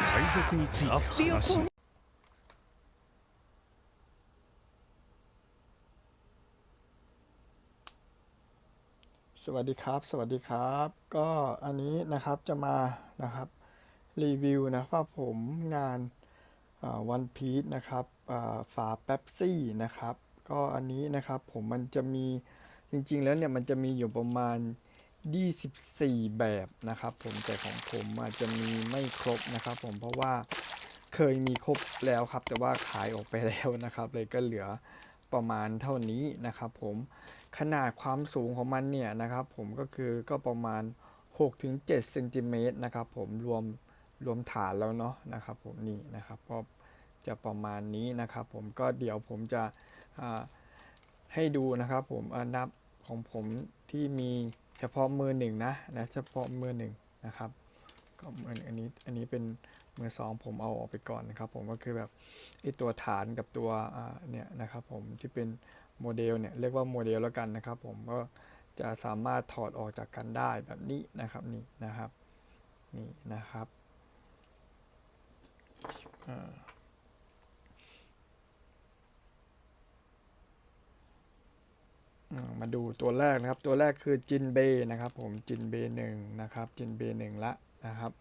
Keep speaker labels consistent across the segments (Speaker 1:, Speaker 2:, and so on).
Speaker 1: 海賊について話し
Speaker 2: สวัสดีครับ สวัสดีครับ ก็อันนี้นะครับจะมานะครับรีวิวนะว่าผมงานวันพีชนะครับฝาแป๊บซี่นะครับ ก็อันนี้นะครับผมมันจะมีจริงๆแล้วเนี่ยมันจะมีอยู่ประมาณ 24 แบบนะครับผมแต่ของผมอาจจะมีไม่ครบนะครับผมเพราะว่าเคยมีครบแล้วครับ แต่ว่าขายออกไปแล้วนะครับ เลยก็เหลือประมาณเท่านี้นะครับผมขนาดความสูงของมันเนี่ยนะครับ ผมก็คือก็ประมาณ 6-7เซนติเมตรนะครับผมรวมรวมฐานแล้วเนาะนะครับ ผมนี่นะครับก็จะประมาณนี้นะครับ ผมก็เดี๋ยวผมจะให้ดูนะครับ ผมนับของผมที่มี เฉพาะมือหนึ่งนะนะเฉพาะมือหนึ่งนะครับก็มืออันนี้อันนี้เป็นมือสองผมเอาออกไปก่อนนะครับ ผมก็คือแบบไอตัวฐานกับตัวเนี่ยนะครับผมที่เป็นโมเดลเนี่ยเรียกว่าโมเดลแล้วกันนะครับ ผมก็จะสามารถถอดออกจากกันได้แบบนี้นะครับนี่นะครับนี่นะครับอ่า มาดูตัวแรกนะครับ ตัวแรกคือจินเบนะครับผมจินเบหนึ่งนะครับ จินเบหนึ่งละนะครับ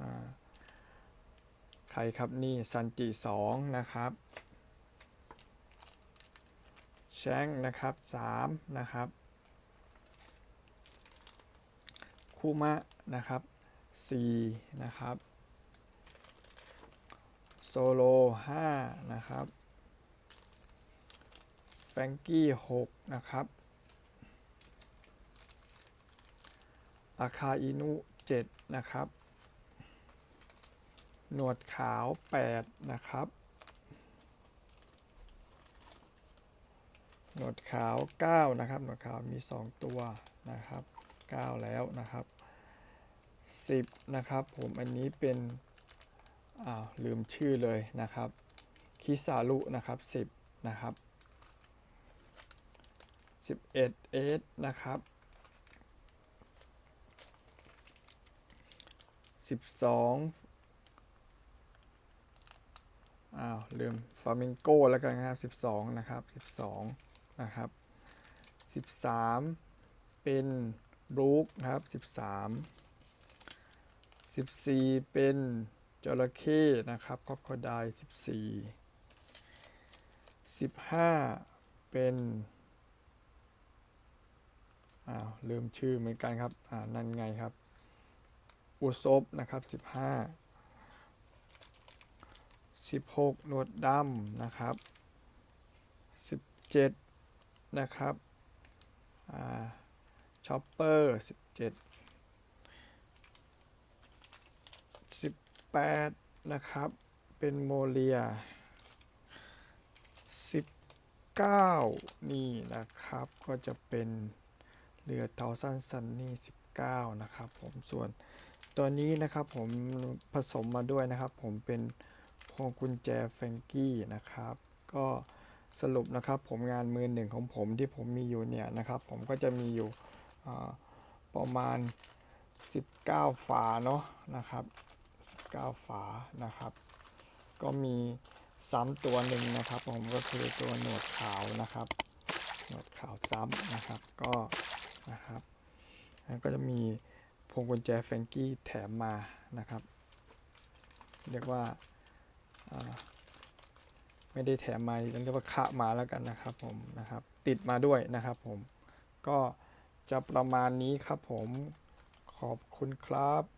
Speaker 2: อ่าใครครับนี่ซันจิสองนะครับแชงนะครับ3นะครับคูมะนะครับ4นะครับโซโล5นะครับ ฟรงกี้6นะครับอาคาอินุ7นะครับ หนวดขาว8นะครับหนวดขาว9นะครับหนวดขาวมี 2 ตัวนะครับ 9 แล้วนะครับ 10 นะครับ ผมอันนี้เป็นอ้าวลืมชื่อเลยนะครับ คิซารุนะครับ 10 นะครับ 11เอสนะครับ 12อ้าวลืมฟามิงโก้แล้วกันนะครับ12 นะครับ 12 นะครับ 13 เป็นบรูคครับ 13 14 เป็นจระเข้นะครับคอคอได14 15 เป็น อ้าวลืมชื่อเหมือนกันครับอ่านั่นไงครับ อุซบนะครับ15 16หนวดดำนะครับ17นะครับช็อปเปอร์17 18นะครับ เป็นโมเลีย19นี่นะครับก็จะเป็น เรือเทาสั้นซันนี่19 นะครับผมส่วนตัวนี้นะครับผมผสมมาด้วยนะครับ ผมเป็นพวงกุญแจแฟงกี้นะครับ ก็สรุปนะครับผมงานมือหนึ่งของผมที่ผมมีอยู่เนี่ยนะครับ ผมก็จะมีอยู่ประมาณ 19 ฝาเนาะนะครับ 19 ฝานะครับ ก็มีซ้ำตัวหนึ่งนะครับ ผมก็คือตัวหนวดขาวนะครับ หนวดขาวซ้ำนะครับ ก็ นะครับแล้วก็จะมีพวงกุญแจแฟงกี้แถมมานะครับ เรียกว่าอ่าไม่ได้แถมมาเรียกว่าคะมาแล้วกันนะครับผมนะครับ ติดมาด้วยนะครับผม ก็จะประมาณนี้ครับผม ขอบคุณครับ